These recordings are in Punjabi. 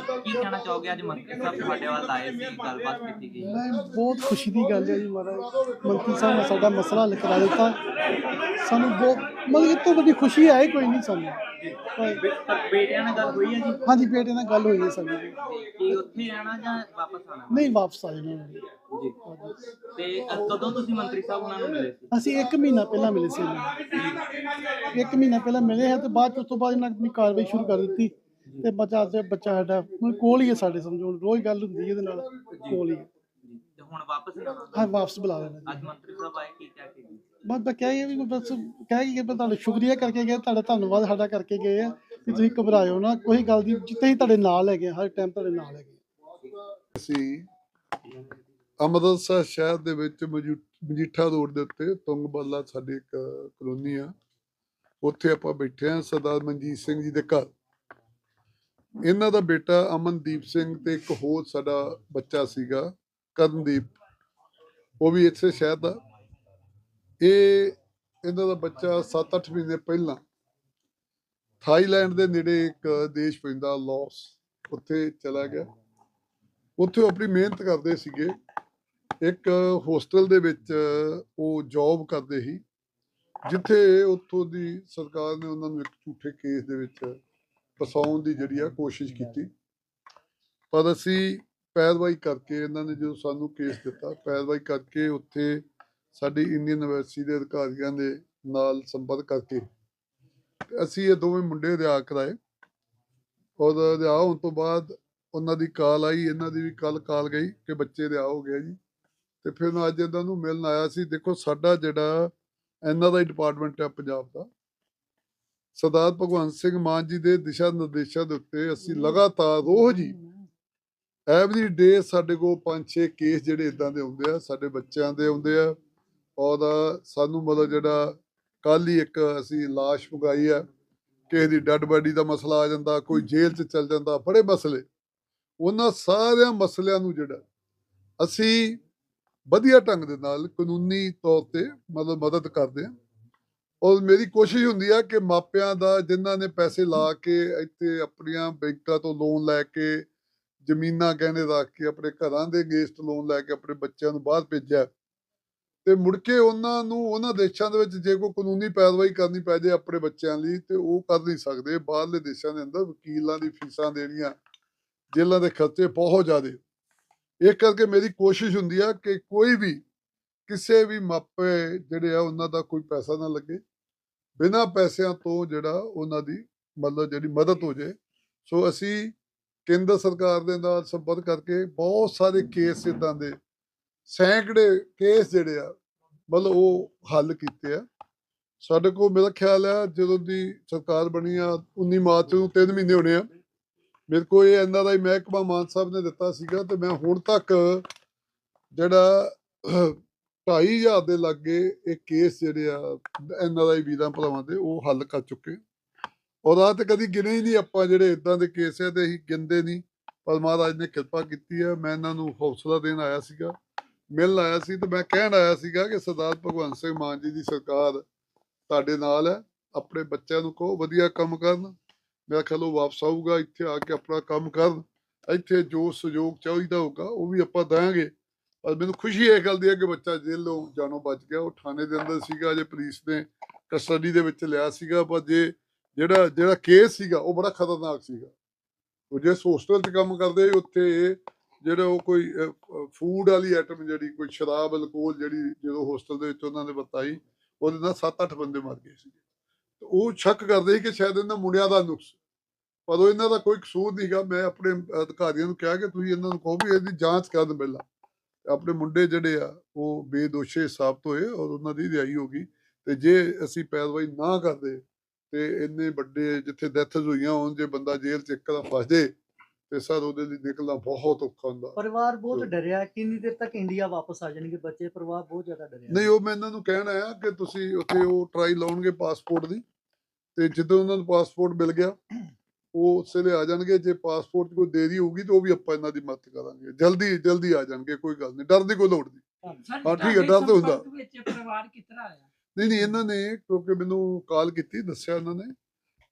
ਕੀ ਕਹਿਣਾ ਚਾਹੋਗੇ? ਅੱਜ ਮੰਤਰੀ ਸਾਹਿਬ ਤੁਹਾਡੇ ਵੱਲ ਆਏ ਸੀ ਗੱਲਬਾਤ ਕੀਤੀ ਗਈ। ਮੈਂ ਬਹੁਤ ਖੁਸ਼ੀ ਦੀ ਗੱਲ ਹੈ ਜੀ ਮਹਾਰਾਜ। ਮੰਤਰੀ ਸਾਹਿਬ ਨੇ ਸਾਡਾ ਮਸਲਾ ਹੱਲ ਕਰਾ ਦਿੱਤਾ। ਸਾਨੂੰ ਬਹੁਤ ਮਤਲਬ ਇਹ ਤੋਂ ਵੱਡੀ ਖੁਸ਼ੀ ਹੈ ਕੋਈ ਨਹੀਂ ਸਾਨੂੰ। ਬੇਟਿਆਂ ਨਾਲ ਗੱਲ ਹੋਈ ਹੈ ਜੀ? ਹਾਂਜੀ ਬੇਟੇ ਨਾਲ ਗੱਲ ਹੋਈ ਹੈ ਸਾਡੀ। ਜੀ। ਕਿ ਉੱਥੇ ਰਹਿਣਾ ਜਾਂ ਵਾਪਸ ਆਣਾ? ਨਹੀਂ ਵਾਪਸ ਆ ਜਾਣਾ। ਜੀ। ਤੇ ਕਦੋਂ ਤੁਸੀਂ ਮੰਤਰੀ ਸਾਹਿਬ ਉਹਨਾਂ ਨੂੰ ਮਿਲੇ ਸੀ? ਅਸੀਂ 1 ਮਹੀਨਾ ਪਹਿਲਾਂ ਮਿਲੇ ਸੀ। ਇਹਨਾਂ ਨੂੰ। ਇੱਕ ਮਹੀਨਾ ਪਹਿਲਾਂ ਮਿਲੇ ਹੈ ਤੇ ਬਾਅਦ 'ਚ ਉਸ ਤੋਂ ਬਾਅਦ ਇਹਨਾਂ ਨੇ ਆਪਣੀ ਕਾਰਵਾਈ ਸ਼ੁਰੂ ਕਰ ਦਿੱਤੀ। ਤੇ ਬੱਚਾ ਅੱਜ ਬੱਚਾ ਸਾਡਾ ਕੋਲ ਹੀ ਹੈ ਸਾਡੇ ਸਮਝੋ ਹੁਣ ਰੋਜ਼ ਗੱਲ ਹੁੰਦੀ ਹੈ ਇਹਦੇ ਨਾਲ ਕੋਲ ਹੀ ਤੇ ਹੁਣ ਵਾਪਸ ਹੀ ਬੁਲਾ ਲੈਣਾ ਅੱਜ ਮੰਤਰੀ ਸਾਹਿਬ ਆਏ ਕੀ ਕਹਿ ਕੇ ਗਏ? ਬਸ ਮੈਂ ਕਹਿ ਵੀ ਬਸ ਕਹਿ ਕੇ ਮੈਂ ਤੁਹਾਡਾ ਸ਼ੁਕਰੀਆ ਕਰਕੇ ਗਏ ਤੁਹਾਡਾ ਧੰਨਵਾਦ ਸਾਡਾ ਕਰਕੇ ਗਏ ਆ ਕਿ ਤੁਸੀਂ ਘਬਰਾਇਓ ਨਾ ਕੋਈ ਗੱਲ ਦੀ ਜਿੱਥੇ ਹੀ ਤੁਹਾਡੇ ਨਾਲ ਹੈਗੇ ਆ, ਹਰ ਟਾਈਮ ਤੁਹਾਡੇ ਨਾਲ ਹੈਗੇ ਆ। ਅਸੀਂ ਅੰਮ੍ਰਿਤਸਰ ਸ਼ਹਿਰ ਦੇ ਵਿੱਚ ਮਜੂ- ਮਜੀਠਾ ਰੋਡ ਦੇ ਉੱਤੇ ਤੁੰਗਬੱਲਾ ਸਾਡੀ ਇੱਕ ਕਲੋਨੀ ਆ। ਉੱਥੇ ਆਪਾਂ ਬੈਠੇ ਆ ਸਰਦਾਰ ਮਨਜੀਤ ਸਿੰਘ ਜੀ ਦੇ ਘਰ। ਇਹਨਾਂ ਦਾ ਬੇਟਾ ਅਮਨਦੀਪ ਸਿੰਘ ਤੇ ਇੱਕ ਹੋਰ ਸਾਡਾ ਬੱਚਾ ਸੀਗਾ, ਕਰਨਦੀਪ। ਉਹ ਵੀ ਇੱਥੇ ਸ਼ਹਿਰ ਦਾ ਇਹ ਇਹਨਾਂ ਦਾ ਬੱਚਾ 7-8 ਮਹੀਨੇ ਪਹਿਲਾਂ ਥਾਈਲੈਂਡ ਦੇ ਨੇੜੇ ਇੱਕ ਦੇਸ਼ ਪੈਂਦਾ, ਲਾਓਸ, ਉੱਥੇ ਚਲਾ ਗਿਆ। ਉੱਥੇ ਉਹ ਆਪਣੀ ਮਿਹਨਤ ਕਰਦੇ ਸੀਗੇ। ਇੱਕ ਹੋਸਟਲ ਦੇ ਵਿੱਚ ਉਹ ਜੌਬ ਕਰਦੇ ਸੀ, ਜਿੱਥੇ ਉੱਥੋਂ ਦੀ ਸਰਕਾਰ ਨੇ ਉਹਨਾਂ ਨੂੰ ਇੱਕ ਝੂਠੇ ਕੇਸ ਦੇ ਵਿੱਚ ਫਸਾਉਣ ਦੀ ਜਿਹੜੀ ਆ ਕੋਸ਼ਿਸ਼ ਕੀਤੀ। ਪਰ ਅਸੀਂ ਪੈਰਵਾਈ ਕਰਕੇ ਇਹਨਾਂ ਨੇ ਜਦੋਂ ਸਾਨੂੰ ਕੇਸ ਦਿੱਤਾ, ਪੈਰਵਾਈ ਕਰਕੇ ਉੱਥੇ ਸਾਡੀ ਇੰਡੀਅਨ ਯੂਨੀਵਰਸਿਟੀ ਦੇ ਅਧਿਕਾਰੀਆਂ ਦੇ ਨਾਲ ਸੰਪਰਕ ਕਰਕੇ ਅਸੀਂ ਇਹ ਦੋਵੇਂ ਮੁੰਡੇ ਰਿਆ ਕਰਾਏ। ਔਰ ਰਿਆ ਹੋਣ ਤੋਂ ਬਾਅਦ ਉਹਨਾਂ ਦੀ ਕਾਲ ਆਈ, ਇਹਨਾਂ ਦੀ ਵੀ ਕੱਲ ਕਾਲ ਗਈ ਕਿ ਬੱਚੇ ਰਿਆ ਹੋ ਗਿਆ ਜੀ। ਤੇ ਫਿਰ ਮੈਂ ਅੱਜ ਇਹਨਾਂ ਨੂੰ ਮਿਲਣ ਆਇਆ ਸੀ। ਦੇਖੋ ਸਾਡਾ ਜਿਹੜਾ ਇਹਨਾਂ ਦਾ ਡਿਪਾਰਟਮੈਂਟ ਹੈ ਪੰਜਾਬ ਦਾ ਸਰਦਾਰ ਭਗਵੰਤ ਸਿੰਘ ਮਾਨ ਜੀ ਦੇ ਦਿਸ਼ਾ ਨਿਰਦੇਸ਼ਾਂ ਦੇ ਉੱਤੇ ਅਸੀਂ ਲਗਾਤਾਰ ਰੋਜ਼ ਹੀ ਐਵਰੀ ਡੇ ਸਾਡੇ ਕੋਲ ਪੰਜ ਛੇ ਕੇਸ ਜਿਹੜੇ ਇਦਾਂ ਦੇ ਆਉਂਦੇ ਆ ਸਾਡੇ ਬੱਚਿਆਂ ਦੇ ਆਉਂਦੇ ਆ। ਔਰ ਸਾਨੂੰ ਮਤਲਬ ਜਿਹੜਾ ਕੱਲ ਹੀ ਇੱਕ ਅਸੀਂ ਲਾਸ਼ ਮੰਗਾਈ ਆ। ਕਿਸੇ ਦੀ ਡੈੱਡ ਬਾਡੀ ਦਾ ਮਸਲਾ ਆ ਜਾਂਦਾ ਕੋਈ ਜੇਲ੍ਹ 'ਚ ਚਲ ਜਾਂਦਾ ਬੜੇ ਮਸਲੇ। ਉਹਨਾਂ ਸਾਰਿਆਂ ਮਸਲਿਆਂ ਨੂੰ ਜਿਹੜਾ ਅਸੀਂ ਵਧੀਆ ਢੰਗ ਦੇ ਨਾਲ ਕਾਨੂੰਨੀ ਤੌਰ ਤੇ ਮਤਲਬ ਮਦਦ ਕਰਦੇ ਹਾਂ ਔਰ ਮੇਰੀ ਕੋਸ਼ਿਸ਼ ਹੁੰਦੀ ਆ ਕਿ ਮਾਪਿਆਂ ਦਾ, ਜਿਨ੍ਹਾਂ ਨੇ ਪੈਸੇ ਲਾ ਕੇ ਇੱਥੇ ਆਪਣੀਆਂ ਬੈਂਕਾਂ ਤੋਂ ਲੋਨ ਲੈ ਕੇ ਜ਼ਮੀਨਾਂ ਗਹਿਣੇ ਰੱਖ ਕੇ ਆਪਣੇ ਘਰਾਂ ਦੇ ਅਗੇਂਸਟ ਲੋਨ ਲੈ ਕੇ ਆਪਣੇ ਬੱਚਿਆਂ ਨੂੰ ਬਾਹਰ ਭੇਜਿਆ, ਤੇ ਮੁੜ ਕੇ ਉਹਨਾਂ ਨੂੰ, ਉਹਨਾਂ ਦੇਸ਼ਾਂ ਦੇ ਵਿੱਚ ਜੇ ਕੋਈ ਕਾਨੂੰਨੀ ਪੈਰਵਾਈ ਕਰਨੀ ਪੈ ਜਾਏ ਆਪਣੇ ਬੱਚਿਆਂ ਲਈ, ਤੇ ਉਹ ਕਰ ਨਹੀਂ ਸਕਦੇ। ਬਾਹਰਲੇ ਦੇਸ਼ਾਂ ਦੇ ਅੰਦਰ ਵਕੀਲਾਂ ਦੀ ਫੀਸਾਂ ਦੇਣੀਆਂ, ਜੇਲ੍ਹਾਂ ਦੇ ਖਰਚੇ ਬਹੁਤ ਜ਼ਿਆਦੇ। ਇਸ ਕਰਕੇ ਮੇਰੀ ਕੋਸ਼ਿਸ਼ ਹੁੰਦੀ ਆ ਕਿ ਕੋਈ ਵੀ, ਕਿਸੇ ਵੀ ਮਾਪੇ ਜਿਹੜੇ ਆ, ਉਹਨਾਂ ਦਾ ਕੋਈ ਪੈਸਾ ਨਾ ਲੱਗੇ। ਬਿਨਾਂ ਪੈਸਿਆਂ ਤੋਂ ਜਿਹੜਾ ਉਹਨਾਂ ਦੀ ਮਤਲਬ ਜਿਹੜੀ ਮਦਦ ਹੋ ਜਾਏ ਸੋ ਅਸੀਂ ਕੇਂਦਰ ਸਰਕਾਰ ਦੇ ਨਾਲ ਸੰਪਰਕ ਕਰਕੇ ਬਹੁਤ ਸਾਰੇ ਕੇਸ ਇਦਾਂ ਦੇ ਸੈਂਕੜੇ ਕੇਸ ਜਿਹੜੇ ਆ, ਮਤਲਬ ਉਹ ਹੱਲ ਕੀਤੇ ਆ। ਸਾਡੇ ਕੋਲ ਮੇਰਾ ਖਿਆਲ ਆ, ਜਦੋਂ ਦੀ ਸਰਕਾਰ ਬਣੀ ਆ 19 ਮਾਰਚ ਨੂੰ 3 ਮਹੀਨੇ ਹੋਣੇ ਆ। ਮੇਰੇ ਕੋਲ ਇਹ ਐਨ ਆਰ ਆਈ ਮਹਿਕਮਾ ਮਾਨ ਸਾਹਿਬ ਨੇ ਦਿੱਤਾ ਸੀਗਾ ਤੇ ਮੈਂ ਹੁਣ ਤੱਕ ਜਿਹੜਾ 2500 ਦੇ ਲਾਗੇ ਇਹ ਕੇਸ ਜਿਹੜੇ ਆ ਇਹਨਾਂ ਦਾ ਹੀ ਵੀਰਾਂ ਭਰਾਵਾਂ ਦੇ, ਉਹ ਹੱਲ ਕਰ ਚੁੱਕੇ। ਔਰ ਆ ਤੇ ਕਦੀ ਗਿਣੇ ਹੀ ਨਹੀਂ ਆਪਾਂ ਜਿਹੜੇ ਇਦਾਂ ਦੇ ਕੇਸ ਆ ਤੇ ਅਸੀਂ ਗਿਣਦੇ ਨਹੀਂ। ਪਰ ਮਹਾਰਾਜ ਨੇ ਕਿਰਪਾ ਕੀਤੀ ਹੈ ਮੈਂ ਇਹਨਾਂ ਨੂੰ ਹੌਸਲਾ ਦੇਣ ਆਇਆ ਸੀਗਾ। ਮਿਲਣ ਆਇਆ ਸੀ ਤੇ ਮੈਂ ਕਹਿਣ ਆਇਆ ਸੀਗਾ ਕਿ ਸਰਦਾਰ ਭਗਵੰਤ ਸਿੰਘ ਮਾਨ ਜੀ ਦੀ ਸਰਕਾਰ ਤੁਹਾਡੇ ਨਾਲ ਹੈ, ਆਪਣੇ ਬੱਚਿਆਂ ਨੂੰ ਕਹੋ ਵਧੀਆ ਕੰਮ ਕਰਨ। ਮੇਰਾ ਖਿਆਲ ਉਹ ਵਾਪਸ ਆਊਗਾ, ਇੱਥੇ ਆ ਕੇ ਆਪਣਾ ਕੰਮ ਕਰਨ। ਇੱਥੇ ਜੋ ਸਹਿਯੋਗ ਚਾਹੀਦਾ ਹੋਊਗਾ, ਉਹ ਵੀ ਆਪਾਂ ਦਾਂਗੇ ਪਰ ਮੈਨੂੰ ਖੁਸ਼ੀ ਇਹ ਗੱਲ ਦੀ ਹੈ ਕਿ ਬੱਚਾ ਜੇਲ੍ਹੋਂ ਜਾਨੋਂ ਬਚ ਗਿਆ। ਉਹ ਥਾਣੇ ਦੇ ਅੰਦਰ ਸੀਗਾ ਜੇ ਪੁਲਿਸ ਨੇ ਕਸਟਡੀ ਦੇ ਵਿੱਚ ਲਿਆ ਸੀਗਾ, ਪਰ ਜੇ ਜਿਹੜਾ ਜਿਹੜਾ ਕੇਸ ਸੀਗਾ, ਉਹ ਬੜਾ ਖਤਰਨਾਕ ਸੀਗਾ। ਉਹ ਜੇ ਹੋਸਟਲ 'ਚ ਕੰਮ ਕਰਦੇ ਉੱਥੇ ਜਿਹੜਾ ਉਹ ਕੋਈ ਫੂਡ ਵਾਲੀ ਆਈਟਮ ਜਿਹੜੀ, ਕੋਈ ਸ਼ਰਾਬ, ਅਲਕੋਹਲ ਜਿਹੜੀ ਜਦੋਂ ਹੋਸਟਲ ਦੇ ਵਿੱਚ ਉਹਨਾਂ ਨੇ ਬਤਾਈ ਉਹਦੇ ਨਾਲ 7-8 ਬੰਦੇ ਮਰ ਗਏ ਸੀ ਤੇ ਉਹ ਸ਼ੱਕ ਕਰਦੇ ਸੀ ਕਿ ਸ਼ਾਇਦ ਇਹਨਾਂ ਮੁੰਡਿਆਂ ਦਾ ਨੁਕਸ। ਪਰ ਉਹ ਇਹਨਾਂ ਦਾ ਕੋਈ ਕਸੂਰ ਨਹੀਂਗਾ ਮੈਂ ਆਪਣੇ ਅਧਿਕਾਰੀਆਂ ਨੂੰ ਕਿਹਾ ਕਿ ਤੁਸੀਂ ਇਹਨਾਂ ਨੂੰ ਕਹੋ ਵੀ ਇਹਦੀ ਜਾਂਚ ਕਰਨ ਪਹਿਲਾਂ। ਆਪਣੇ ਮੁੰਡੇ ਜਿਹੜੇ ਆ ਉਹ ਬੇਦੋਸ਼ੇ ਸਾਬਤ ਹੋਏ ਔਰ ਉਹਨਾਂ ਦੀ ਰਿਹਾਈ ਹੋ ਗਈ। ਤੇ ਜੇ ਅਸੀਂ ਪੈਰਵਾਈ ਨਾ ਕਰਦੇ ਤੇ ਇੰਨੇ ਵੱਡੇ ਜਿੱਥੇ ਡੈਥਸ ਹੋਈਆਂ ਹੋਣ ਜੇ ਬੰਦਾ ਜੇਲ੍ਹ ਚ ਇੱਕ ਦਾ ਫਸ ਜੇ ਤੇ ਸਰ ਉਹਦੇ ਲਈ ਨਿਕਲਣਾ ਬਹੁਤ ਔਖਾ ਹੁੰਦਾ। ਪਰਿਵਾਰ ਬਹੁਤ ਡਰਿਆ ਕਿੰਨੀ ਦੇਰ ਤੱਕ ਇੰਡੀਆ ਵਾਪਸ ਆ ਜਾਣਗੇ ਬੱਚੇ? ਪਰਿਵਾਰ ਬਹੁਤ ਜ਼ਿਆਦਾ ਡਰਿਆ। ਨਹੀਂ ਉਹ ਮੈਂ ਇਹਨਾਂ ਨੂੰ ਕਹਿਣ ਆਇਆ ਕਿ ਤੁਸੀਂ ਉੱਥੇ ਉਹ ਟਰਾਈ ਲਾਉਣਗੇ ਪਾਸਪੋਰਟ ਦੀ ਤੇ ਜਦੋਂ ਉਹਨਾਂ ਨੂੰ ਪਾਸਪੋਰਟ ਮਿਲ ਗਿਆ ਉਹ ਉਸੇ ਵੇਲੇ ਆ ਜਾਣਗੇ ਜੇ ਪਾਸਪੋਰਟ ਕੋਈ ਦੇਰੀ ਹੋਊਗੀ ਤਾਂ ਉਹ ਵੀ ਆਪਾਂ ਇਹਨਾਂ ਦੀ ਮਦਦ ਕਰਾਂਗੇ। ਜਲਦੀ ਜਲਦੀ ਆ ਜਾਣਗੇ ਕੋਈ ਗੱਲ ਨਹੀਂ। ਡਰ ਦੀ ਕੋਈ ਲੋੜ ਨਹੀਂ। ਹਾਂ, ਠੀਕ ਹੈ, ਡਰ ਤਾਂ ਹੁੰਦਾ। ਪਰਿਵਾਰ ਕਿਤਨਾ ਆਇਆ? ਨਹੀਂ ਨਹੀਂ ਇਹਨਾਂ ਨੇ ਕਿਉਂਕਿ ਮੈਨੂੰ ਕਾਲ ਕੀਤੀ ਦੱਸਿਆ ਇਹਨਾਂ ਨੇ।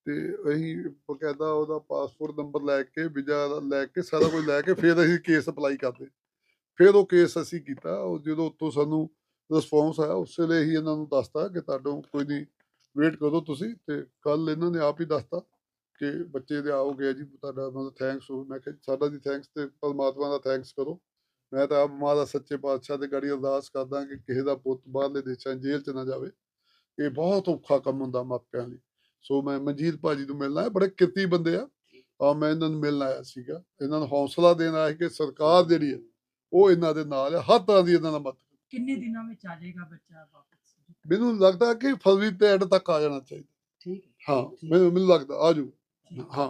ਤੇ ਅਸੀਂ ਬਕਾਇਦਾ ਉਹਦਾ ਪਾਸਪੋਰਟ ਨੰਬਰ ਲੈ ਕੇ ਵੀਜ਼ਾ ਲੈ ਕੇ ਸਾਰਾ ਕੁਝ ਲੈ ਕੇ ਫਿਰ ਅਸੀਂ ਕੇਸ ਅਪਲਾਈ ਕਰਦੇ। ਫਿਰ ਉਹ ਕੇਸ ਅਸੀਂ ਕੀਤਾ। ਉਹ ਜਦੋਂ ਉੱਤੋਂ ਸਾਨੂੰ ਰਿਸਪੌਂਸ ਆਇਆ ਉਸੇ ਲਈ ਹੀ ਇਹਨਾਂ ਨੂੰ ਦੱਸਤਾ ਕਿ ਤੁਹਾਡੋਂ ਕੋਈ ਨਹੀਂ ਵੇਟ ਕਰੋ ਤੁਸੀਂ ਤੇ ਕੱਲ ਇਹਨਾਂ ਨੇ ਆਪ ਹੀ ਦੱਸਤਾ। ਕਿ ਬੱਚੇ ਦੇ ਆਓ ਗਿਆ ਜੀ ਤੁਹਾਡਾ ਮਤਲਬ ਥੈਂਕਸ ਹੋ ਮੈਂ ਕਿਹਾ ਜੀ, ਸਾਡਾ ਦੀ ਥੈਂਕਸ ਤੇ ਪਰਮਾਤਮਾ ਦਾ ਥੈਂਕਸ ਕਰੋ। ਮੈਂ ਤਾਂ ਆਪ ਮਾਂ ਦਾ ਸੱਚੇ ਪਾਤਸ਼ਾਹ ਦੇ ਗੜੀ ਅਰਦਾਸ ਕਰਦਾ ਕਿ ਕਿਸੇ ਦਾ ਪੁੱਤ ਬਾਹਰਲੇ ਦੇਸ਼ਾਂ ਜੇਲ੍ਹ 'ਚ ਨਾ ਜਾਵੇ। ਇਹ ਬਹੁਤ ਔਖਾ ਕੰਮ ਹੁੰਦਾ ਮਾਪਿਆਂ ਲਈ। ਸੋ ਮੈਂ ਮਨਜੀਤ ਭਾਜੀ ਨੂੰ ਮਿਲਣਾ ਹੈ ਬੜੇ ਕਿਰਤੀ ਬੰਦੇ ਆ। ਆ ਮੈਂ ਇਹਨਾਂ ਨੂੰ ਮਿਲਣ ਆਇਆ ਸੀਗਾ। ਇਹਨਾਂ ਨੂੰ ਹੌਸਲਾ ਦੇਣ ਆਇਆ ਸੀ ਕਿ ਸਰਕਾਰ ਜਿਹੜੀ ਹੈ ਉਹ ਇਹਨਾਂ ਦੇ ਨਾਲ ਹੈ। ਹਰ ਤਰ੍ਹਾਂ ਦੀ ਇਹਨਾਂ ਨਾਲ ਮਦਦ ਕਿੰਨੇ ਦਿਨਾਂ ਵਿੱਚ ਆ ਜਾਏਗਾ ਬੱਚਾ ਵਾਪਸ? ਮੈਨੂੰ ਲੱਗਦਾ ਕਿ ਫਰਵਰੀ ਤੇ ਐਂਡ ਤੱਕ ਆ ਜਾਣਾ ਚਾਹੀਦਾ। ਠੀਕ ਹੈ। ਮੈਨੂੰ ਮੈਨੂੰ ਲੱਗਦਾ ਆ ਜਾਊ ਹਾਂ